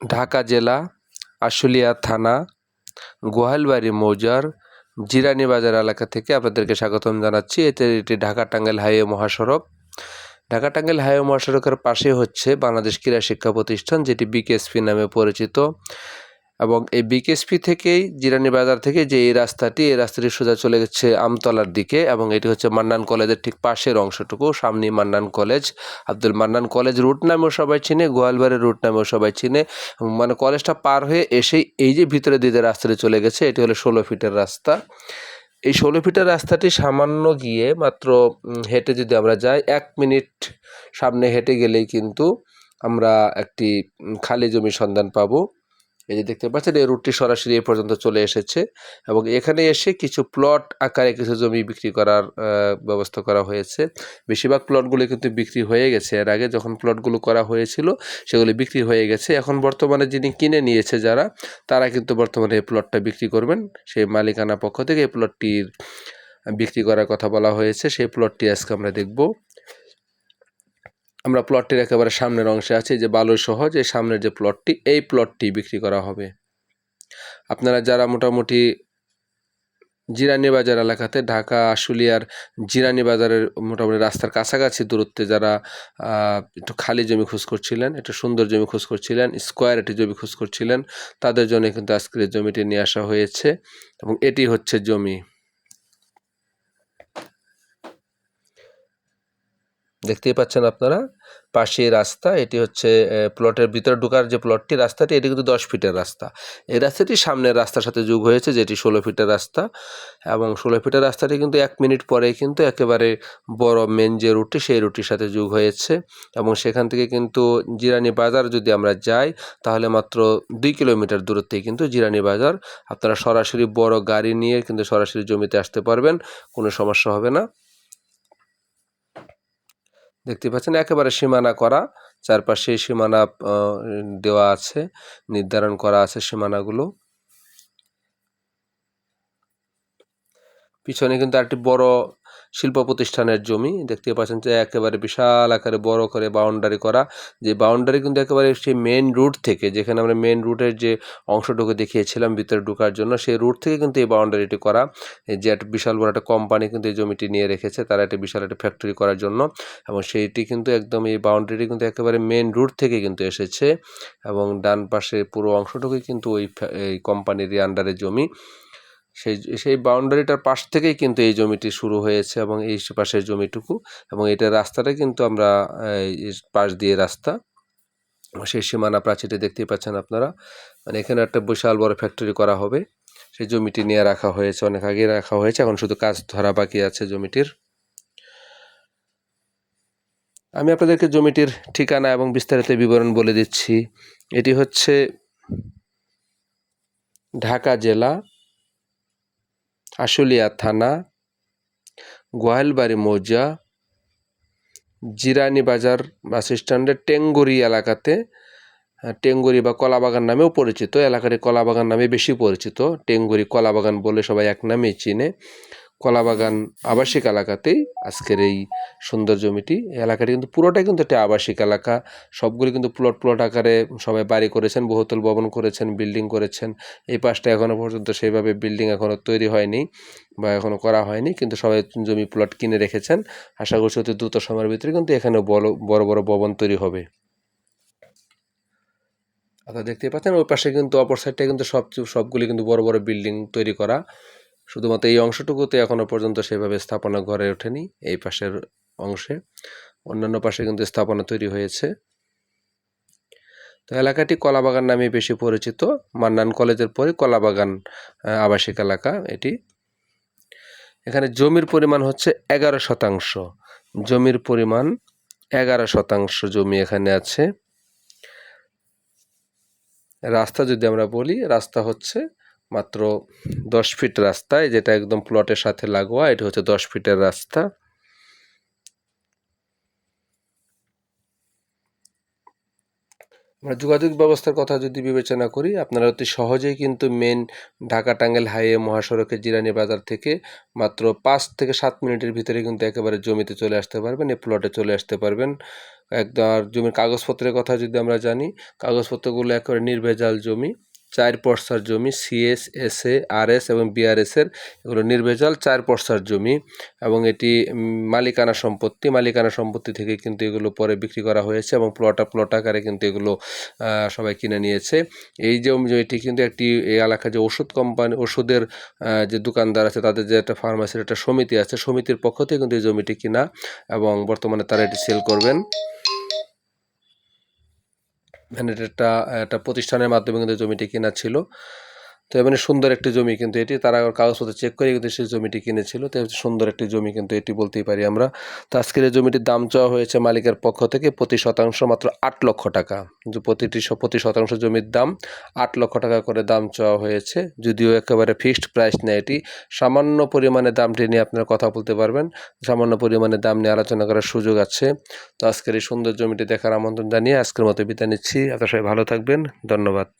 ঢাকা জেলা, আশুলিয়া থানা, গোহালবাড়ি মৌজার জিরানি বাজার এলাকা থেকে আপনাদেরকে স্বাগতম জানাচ্ছি। এতে এটি ঢাকা টাঙ্গাইল হাইওয়ে মহাসড়ক। ঢাকা টাঙ্গাইল হাইওয়ে মহাসড়কের পাশে হচ্ছে বাংলাদেশ ক্রীড়া শিক্ষা প্রতিষ্ঠান, যেটি বিকেএসপি নামে পরিচিত। এবং এই বিকেএসপি থেকেই, জিরানি বাজার থেকে যে এই রাস্তাটি এই রাস্তাটি সোজা চলে গেছে আমতলার দিকে এবং এটি হচ্ছে মান্নান কলেজের ঠিক পাশের অংশটুকু সামনে Mannan college. Abdul Mannan college route নামেও সবাই চিনে, গোয়ালবাড়ির রুট নামেও সবাই চিনে মানে কলেজটা পার হয়ে এসেই এই যে ভিতরে দিকে রাস্তাটি চলে গেছে, এটি হলো ষোলো ফিটের রাস্তা। এই ষোলো ফিটের রাস্তাটি সামান্য গিয়ে মাত্র হেঁটে যদি আমরা যাই, এক মিনিট সামনে হেঁটে গেলেই কিন্তু আমরা একটি খালি জমির সন্ধান পাবো। এই যে দেখতে পাচ্ছেন, এই রুটটি সরাসরি এ পর্যন্ত চলে এসেছে এবং এখানে এসে কিছু প্লট আকারে কিছু জমি বিক্রি করার ব্যবস্থা করা হয়েছে। বেশিরভাগ প্লটগুলো কিন্তু বিক্রি হয়ে গেছে। এর আগে যখন প্লটগুলো করা হয়েছিল, সেগুলি বিক্রি হয়ে গেছে। এখন বর্তমানে যিনি কিনে নিয়েছে যারা, তারা কিন্তু বর্তমানে এই প্লটটা বিক্রি করবেন। সেই মালিকানা পক্ষ থেকে এই প্লটটির বিক্রি করার কথা বলা হয়েছে। সেই প্লটটি আজকে আমরা দেখব। আমরা প্লটটির একেবারে সামনের অংশে আছি, যে বালু সহ যে সামনের যে প্লটটি এই প্লটটি বিক্রি করা হবে। আপনারা যারা মোটামুটি জিরানি বাজার এলাকাতে, ঢাকা, আশুলিয়ার জিরানি বাজারের মোটামুটি রাস্তার কাছাকাছি দূরত্বে যারা একটু খালি জমি খোঁজ করছিলেন, একটু সুন্দর জমি খোঁজ করছিলেন স্কোয়ার একটি জমি খোঁজ করছিলেন, তাদের জন্য কিন্তু আজকের জমিটি নিয়ে আসা হয়েছে এবং এটি হচ্ছে জমি। দেখতেই পাচ্ছেন আপনারা, পাশে রাস্তা, এটি হচ্ছে প্লটের ভিতরে ঢোকার যে প্লটটি, রাস্তাটি, এটি কিন্তু দশ ফিটের রাস্তা। এই রাস্তাটি সামনের রাস্তার সাথে যোগ হয়েছে, যেটি ষোলো ফিটের রাস্তা এবং ষোলো ফিটের রাস্তাটি কিন্তু এক মিনিট পরেই কিন্তু একেবারে বড় মেন যে রুটটি, সেই রুটির সাথে যোগ হয়েছে এবং সেখান থেকে কিন্তু জিরানি বাজার যদি আমরা যাই, তাহলে মাত্র দুই কিলোমিটার দূরত্বেই কিন্তু জিরানি বাজার। আপনারা সরাসরি বড় গাড়ি নিয়ে কিন্তু সরাসরি জমিতে আসতে পারবেন, কোনো সমস্যা হবে না। দেখতে পাচ্ছেন, একেবারে সীমানা করা। চারপাশে সীমানা দেওয়া আছে, নির্ধারণ করা আছে সীমানাগুলো। পিছনে কিন্তু আরেকটি বড় শিল্প প্রতিষ্ঠানের জমি। দেখতে পাচ্ছেন যে একেবারে বিশাল আকারে বড় করে বাউন্ডারি করা। যে বাউন্ডারি কিন্তু একেবারে সেই মেন রুট থেকে, যেখানে আমরা মেন রুটের যে অংশটুকু দেখিয়েছিলাম ভিতরে ঢোকার জন্য, সেই রুট থেকে কিন্তু এই বাউন্ডারিটি করা। যে একটা বিশাল বড় একটা কোম্পানি কিন্তু এই জমিটি নিয়ে রেখেছে, তারা একটা বিশাল একটা ফ্যাক্টরি করার জন্য। এবং সেইটি কিন্তু একদম এই বাউন্ডারিটি কিন্তু একেবারে মেন রুট থেকে কিন্তু এসেছে। এবং ডান পাশে পুরো অংশটুকুই কিন্তু ওই এই কোম্পানির আন্ডারে জমি। সেই সেই বাউন্ডারিটার পাশ থেকেই কিন্তু এই জমিটি শুরু হয়েছে এবং এই পাশের জমিটুকু এবং এটা রাস্তাটা কিন্তু আমরা পাশ দিয়ে রাস্তা। সেই সীমানা প্রাচীরটি দেখতেই পাচ্ছেন আপনারা। মানে এখানে একটা বিশাল বড় ফ্যাক্টরি করা হবে। সেই জমিটি নিয়ে রাখা হয়েছে, অনেক আগে রাখা হয়েছে, এখন শুধু কাজ ধরা বাকি আছে জমিটির। আমি আপনাদেরকে জমিটির ঠিকানা এবং বিস্তারিত বিবরণ বলে দিচ্ছি। এটি হচ্ছে ঢাকা জেলা আশুলিয়া থানা, গোয়ালবাড়ি মৌজা, জিরানি বাজার বাস স্ট্যান্ডের টেঙ্গুরি এলাকাতে টেঙ্গুরি বা কলাবাগান নামেও পরিচিত। এলাকাটি কলাবাগান নামে বেশি পরিচিত। টেঙ্গুরি, কলাবাগান বলে সবাই এক নামেই চিনে। কলাবাগান আবাসিক এলাকাতেই আজকের এই সুন্দর জমিটি। এলাকাটি কিন্তু পুরোটাই কিন্তু একটা আবাসিক এলাকা। সবগুলি কিন্তু প্লট প্লট আকারে সবাই বাড়ি করেছেন, বহুতল ভবন করেছেন, বিল্ডিং করেছেন। এই পাশটা এখনও পর্যন্ত সেইভাবে বিল্ডিং এখনও তৈরি হয়নি বা এখনও করা হয়নি, কিন্তু সবাই জমি প্লট কিনে রেখেছেন। আশা করছি অতি দ্রুত সময়ের ভিতরে কিন্তু এখানে বড় বড় বড় ভবন তৈরি হবে। আপনারা দেখতে পাচ্ছেন, ওই পাশে কিন্তু অপর সাইডটা কিন্তু সব, সবগুলি কিন্তু বড় বড় বিল্ডিং তৈরি করা। শুধুমাত্র এই অংশটুকুতে এখনও পর্যন্ত সেভাবে স্থাপনা গড়ে ওঠেনি, এই পাশের অংশে। অন্যান্য পাশে কিন্তু স্থাপনা তৈরি হয়েছে। তো এলাকাটি কলাবাগান নামে বেশি পরিচিত। মান্নান কলেজের পরে কলাবাগান আবাসিক এলাকা এটি। এখানে জমির পরিমাণ হচ্ছে এগারো শতাংশ। জমির পরিমাণ এগারো শতাংশ জমি এখানে আছে। রাস্তা যদি আমরা বলি, রাস্তা হচ্ছে মাত্র দশ ফিট রাস্তায়, যেটা একদম প্লটের সাথে লাগোয়া, এটা হচ্ছে দশ ফিটের রাস্তা। আমরা যোগাযোগ ব্যবস্থার কথা যদি বিবেচনা করি, আপনারা অতি সহজেই কিন্তু মেন ঢাকা টাঙ্গাইল হাইওয়ে মহাসড়কের জিরানি বাজার থেকে মাত্র পাঁচ থেকে সাত মিনিটের ভিতরে কিন্তু একেবারে জমিতে চলে আসতে পারবেন, এই প্লটে চলে আসতে পারবেন। একদম আর জমির কাগজপত্রের কথা যদি আমরা জানি, কাগজপত্রগুলো একেবারে নির্ভেজাল জমি। চার পর্সার জমি CS S A R S এবং বিআরএস এর এগুলো নির্ভেজাল চার পর্সার জমি এবং এটি মালিকানা সম্পত্তি মালিকানা সম্পত্তি থেকে কিন্তু এগুলো পরে বিক্রি করা হয়েছে এবং প্লটা, প্লট আকারে কিন্তু এগুলো সবাই কিনে নিয়েছে। এই যে জমিটি কিন্তু একটি, এই এলাকায় যে ওষুধ কোম্পানি ওষুধের যে দোকানদার আছে, তাদের যে একটা ফার্মাসির একটা সমিতি আছে, সমিতির পক্ষ থেকে কিন্তু এই জমিটি কিনা এবং বর্তমানে তারা এটি সেল করবেন। একটা একটা প্রতিষ্ঠানের মাধ্যমে কিন্তু জমিটি কেনা ছিল। তো এমনি সুন্দর একটি জমি কিন্তু এটি। তারা কাগজপত্র চেক করে কিন্তু সেই জমিটি কিনেছিল। তো সুন্দর একটি জমি কিন্তু এটি বলতেই পারি আমরা। তো আজকের এই জমিটির দাম চাওয়া হয়েছে মালিকের পক্ষ থেকে প্রতি শতাংশ মাত্র আট লক্ষ টাকা। প্রতিটি প্রতি শতাংশ জমির দাম আট লক্ষ টাকা করে দাম চাওয়া হয়েছে। যদিও একেবারে ফিক্সড প্রাইস নেয় এটি। সামান্য পরিমাণে দামটি নিয়ে আপনারা কথা বলতে পারবেন। সামান্য পরিমাণে দাম নিয়ে আলোচনা করার সুযোগ আছে। তো আজকের এই সুন্দর জমিটি দেখার আমন্ত্রণ জানিয়ে আজকের মতো বিদায় নিচ্ছি। আপনারা সবাই ভালো থাকবেন। ধন্যবাদ।